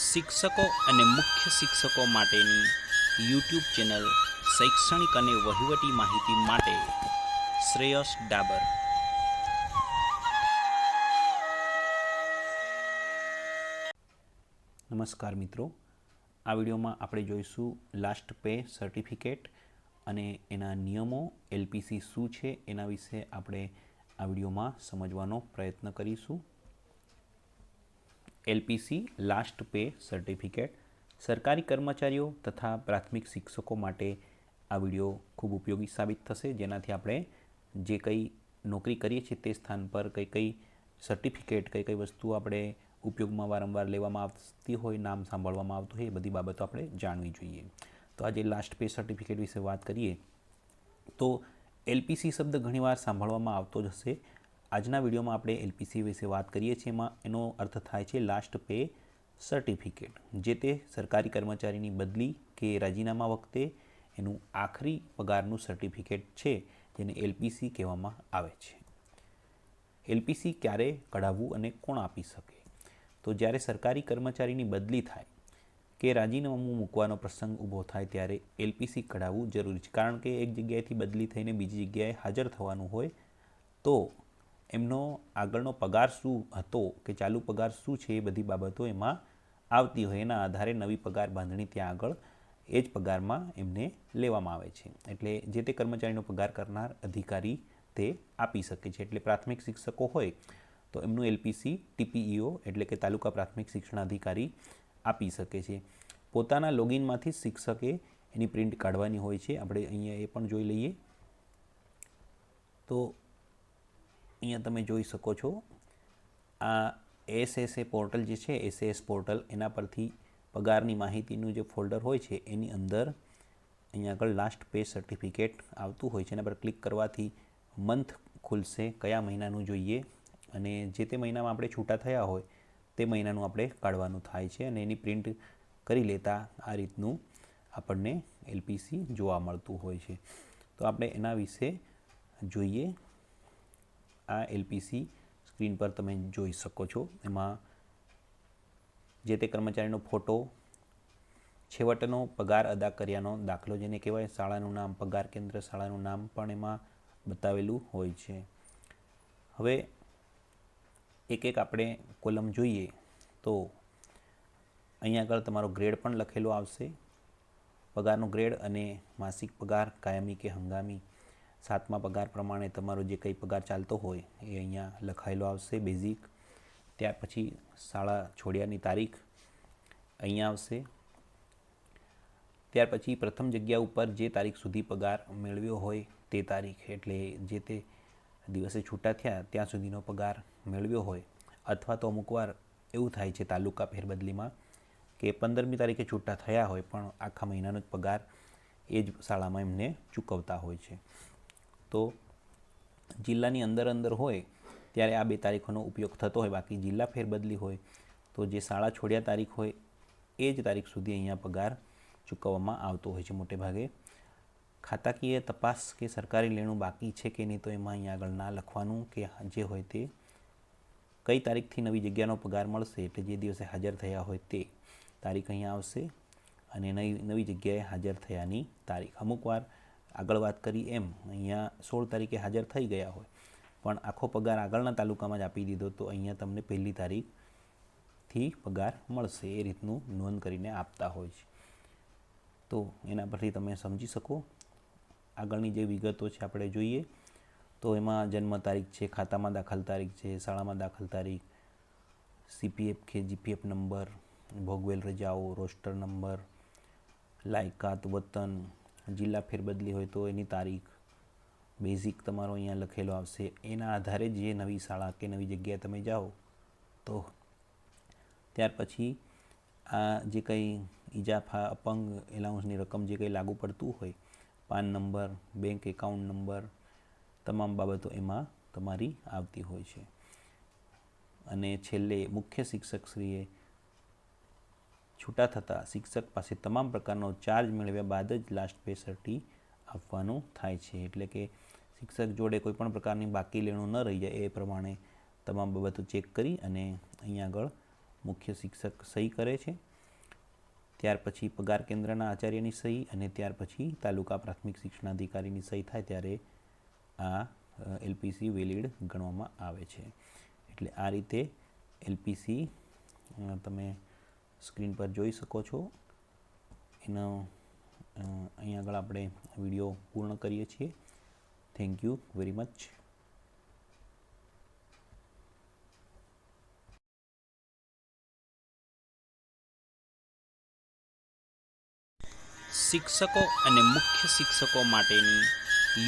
શિક્ષકો અને મુખ્ય શિક્ષકો માટેની યુટ્યુબ ચેનલ શૈક્ષણિક અને વહીવટી માહિતી માટે શ્રેયસ ડાબર. નમસ્કાર મિત્રો. આ વિડીયોમાં આપણે જોઈશું લાસ્ટ પે સર્ટિફિકેટ અને એના નિયમો, એલપીસી શું છે એના વિશે આપણે આ વિડીયોમાં સમજવાનો પ્રયત્ન કરીશું. એલપીસી, લાસ્ટ પે સર્ટિફિકેટ, સરકારી કર્મચારીઓ તથા પ્રાથમિક શિક્ષકો માટે આ વીડિયો ખૂબ ઉપયોગી સાબિત થશે. જેનાથી આપણે જે કંઈ નોકરી કરીએ છીએ તે સ્થાન પર કઈ કઈ સર્ટિફિકેટ, કઈ કઈ વસ્તુ આપણે ઉપયોગમાં વારંવાર લેવામાં આવતી હોય, નામ સાંભળવામાં આવતું હોય, એ બધી બાબતો આપણે જાણવી જોઈએ. તો આજે લાસ્ટ પે સર્ટિફિકેટ વિશે વાત કરીએ તો એલપીસી શબ્દ ઘણીવાર સાંભળવામાં આવતો જ હશે. આજના વિડીયોમાં આપણે એલપીસી વિશે વાત કરીએ છીએ. એમાં એનો અર્થ થાય છે લાસ્ટ પે સર્ટિફિકેટ. જે તે સરકારી કર્મચારીની બદલી કે રાજીનામા વખતે એનું આખરી પગારનું સર્ટિફિકેટ છે જેને એલપીસી કહેવામાં આવે છે. એલપીસી ક્યારે કઢાવવું અને કોણ આપી શકે? તો જ્યારે સરકારી કર્મચારીની બદલી થાય કે રાજીનામું મૂકવાનો પ્રસંગ ઊભો થાય ત્યારે એલપીસી કઢાવવું જરૂરી છે. કારણ કે એક જગ્યાએથી બદલી થઈને બીજી જગ્યાએ હાજર થવાનું હોય તો એમનો આગળનો પગાર શું હતો કે ચાલુ પગાર શું છે એ બધી બાબતો એમાં આવતી હોય. એના આધારે નવી પગાર બાંધણી ત્યાં આગળ એ જ પગારમાં એમને લેવામાં આવે છે. એટલે જે તે કર્મચારીનો પગાર કરનાર અધિકારી તે આપી શકે છે. એટલે પ્રાથમિક શિક્ષકો હોય તો એમનું એલપીસી, ટીપીઈઓ એટલે કે તાલુકા પ્રાથમિક શિક્ષણાધિકારી આપી શકે છે. પોતાના લોગિનમાંથી શિક્ષકે એની પ્રિન્ટ કાઢવાની હોય છે. આપણે અહીંયા એ પણ જોઈ લઈએ. તો અહીંયા તમે જોઈ શકો છો. આ એસએસએ પોર્ટલ જે છે એસએસ પોર્ટલ એના પરથી પગારની માહિતીનું જે ફોલ્ડર હોય છે, એની અંદર અહીંયા આગળ લાસ્ટ પે સર્ટિફિકેટ આવતું હોય છે. એના પર ક્લિક કરવાથી મંથ ખુલશે, કયા મહિનાનું જોઈએ અને જે તે મહિનામાં આપણે છૂટા થયા હોય, તે મહિનાનું આપણે કાઢવાનું થાય છે અને એની પ્રિન્ટ કરી લેતા આ રીતનું આપણને એલપીસી જોવા મળતું હોય છે. તો આપણે એના વિશે જોઈએ. આ એલપીસી સ્ક્રીન પર તમે જોઈ શકો છો. એમાં જે તે કર્મચારીનો ફોટો, છેવટનો પગાર અદા કર્યાનો દાખલો જેને કહેવાય, શાળાનું નામ, પગાર કેન્દ્ર, શાળાનું નામ પણ એમાં બતાવેલું હોય છે. હવે એક એક આપણે કોલમ જોઈએ તો અહીંયા આગળ તમારો ગ્રેડ પણ લખેલો આવશે. પગારનો ગ્રેડ અને માસિક પગાર, કાયમી કે હંગામી. સાતમા પગાર પ્રમાણે તમારો જે કંઈ પગાર ચાલતો હોય એ અહીંયા લખાયેલો આવશે બેઝિક. ત્યાર પછી શાળા છોડ્યાની તારીખ અહીંયા આવશે. ત્યાર પછી પ્રથમ જગ્યા ઉપર જે તારીખ સુધી પગાર મેળવ્યો હોય તે તારીખ એટલે જે તે દિવસે છૂટા થયા ત્યાં સુધીનો પગાર મેળવ્યો હોય. અથવા તો અમુક વાર એવું થાય છે તાલુકા ફેરબદલીમાં કે પંદરમી તારીખે છૂટા થયા હોય પણ આખા મહિનાનો જ પગાર એ જ શાળામાં એમને ચૂકવતા હોય છે. તો જિલ્લાની અંદર અંદર હોય, ત્યારે આ બે તારીખોનો ઉપયોગ થતો હોય. બાકી જિલ્લા ફેરબદલી હોય, તો જે શાળા છોડ્યા તારીખ હોય, એ જ તારીખ સુધી અહીંયા પગાર ચૂકવવામાં આવતો હોય છે મોટે ભાગે. ખાતાકીય તપાસ કે સરકારી લેણું બાકી છે કે નહીં, તો એમાં અહીંયા આગળ ના લખવાનું કે જે હોય તે કઈ તારીખથી નવી જગ્યાનો પગાર મળશે, એટલે જે દિવસે હાજર થયા હોય તે તારીખ અહીંયા આવશે. અને નવી નવી જગ્યાએ હાજર થયાની તારીખ. અમુક વાર આગળ વાત કરી એમ, અહીંયા સોળ તારીખે હાજર થઈ ગયા હોય, પણ આખો પગાર આગળના તાલુકામાં જ આપી દીધો, તો અહીંયા તમને પહેલી તારીખથી પગાર મળશે, એ રીતનું નોંધ કરીને આપતા હોય છે. તો એના પરથી તમે સમજી શકો. આગળની જે વિગતો છે આપણે જોઈએ, તો એમાં જન્મ તારીખ છે, ખાતામાં દાખલ તારીખ છે, શાળામાં દાખલ તારીખ સીપીએફ કે જીપીએફ નંબર, ભોગવેલ રજાઓ, રોસ્ટર નંબર, લાયકાત, વતન જિલ્લા ફેરબદલી હોય તો એની તારીખ બેઝિક તમારો અહીંયા લખેલો આવશે. એના આધારે જે નવી શાળા કે નવી જગ્યાએ તમે જાઓ, તો ત્યાર પછી આ જે કંઈ ઇજાફા, અપંગ એલાઉન્સની રકમ જે કંઈ લાગુ પડતું હોય, PAN number, bank account number, તમામ બાબતો એમાં તમારી આવતી હોય છે. અને છેલ્લે મુખ્ય શિક્ષકશ્રીએ છૂટા થતાં શિક્ષક પાસે તમામ પ્રકારનો ચાર્જ મેળવ્યા બાદ જ લાસ્ટ પે સર્ટી આપવાનું થાય છે. એટલે કે શિક્ષક જોડે કોઈ પણ પ્રકારની બાકી લેણું ન રહી જાય એ પ્રમાણે તમામ બાબતો ચેક કરી અને અહીંયા આગળ મુખ્ય શિક્ષક સહી કરે છે. ત્યાર પછી પગાર કેન્દ્રના આચાર્યની સહી અને ત્યાર પછી તાલુકા પ્રાથમિક શિક્ષણાધિકારીની સહી થાય ત્યારે આ એલપીસી વેલિડ ગણવામાં આવે છે. એટલે આ રીતે એલપીસી તમે સ્ક્રીન પર જોઈ શકો છો. એનો અહીં આગળ આપણે વીડિયો પૂર્ણ કરીએ છીએ. થેન્ક યુ વેરી મચ શિક્ષકો અને મુખ્ય શિક્ષકો માટેની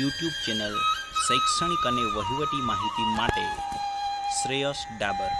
યુટ્યુબ ચેનલ શૈક્ષણિક અને વહીવટી માહિતી માટે શ્રેયસ ડાબર.